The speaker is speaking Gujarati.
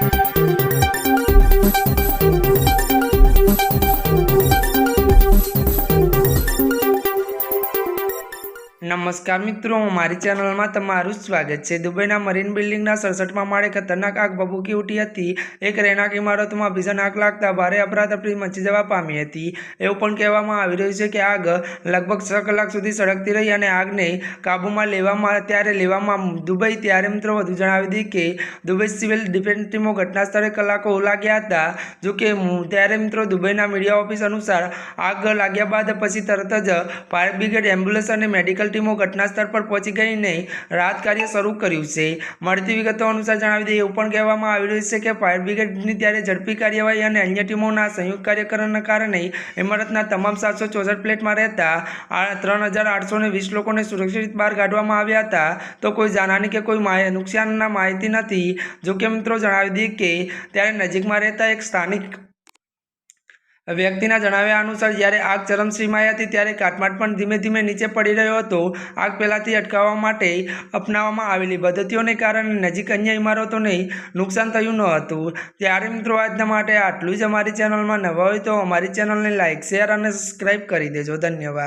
Thank you. નમસ્કાર મિત્રો, મારી ચેનલમાં તમારું સ્વાગત છે. દુબઈના મરીન બિલ્ડિંગના સડસઠમાં માળે ખતરનાક આગ ભભૂકી ઉઠી હતી. એક રહેણાંક ઇમારતમાં ભીષણ આગ લાગતા ભારે અફરાતફરી મચી જવા પામી હતી. એવું પણ કહેવામાં આવી રહ્યું છે કે આગ લગભગ છ કલાક સુધી સળગતી રહી અને આગને કાબૂમાં લેવામાં ત્યારે લેવામાં દુબઈ ત્યારે મિત્રો વધુ જણાવી દી કે દુબઈ સિવિલ ડિફેન્સ ટીમો ઘટના સ્થળે કલાકો લાગ્યા હતા. જો કે મુ- ત્યારે મિત્રો દુબઈના મીડિયા ઓફિસ અનુસાર આગ લાગ્યા બાદ પછી તરત જ ફાયર બ્રિગેડ, એમ્બ્યુલન્સ અને મેડિકલ ટીમો ઘટના સ્થળ પર પહોંચી ગઈને રાહત કાર્ય શરૂ કર્યું છે. મળતી વિગતો અનુસાર જણાવી દઈએ, એવું પણ કહેવામાં આવી રહ્યું છે કે ફાયર બ્રિગેડની ત્યારે ઝડપી કાર્યવાહી અને અન્ય ટીમોના સંયુક્ત કાર્યકરણના કારણે ઇમારતના તમામ સાતસો ચોસઠ પ્લેટમાં રહેતા ત્રણ હજાર આઠસો ને વીસ લોકોને સુરક્ષિત બહાર કાઢવામાં આવ્યા હતા. તો કોઈ જાનહાની કે કોઈ નુકસાનના માહિતી નથી. જોકે મિત્રો જણાવી દઈએ કે ત્યારે નજીકમાં રહેતા એક સ્થાનિક વ્યક્તિના જણાવ્યા અનુસાર જ્યારે આગ ચરમસીમાએ હતી ત્યારે કાટમાટ પણ ધીમે ધીમે નીચે પડી રહ્યો હતો. આગ પહેલાંથી અટકાવવા માટે અપનાવવામાં આવેલી પદ્ધતિઓને કારણે નજીક અન્ય ઇમારતોને નુકસાન થયું ન હતું. ત્યારે મિત્રો આજના માટે આટલું જ. અમારી ચેનલમાં નવા હોય તો અમારી ચેનલને લાઇક શેર અને સબસ્ક્રાઈબ કરી દેજો. ધન્યવાદ.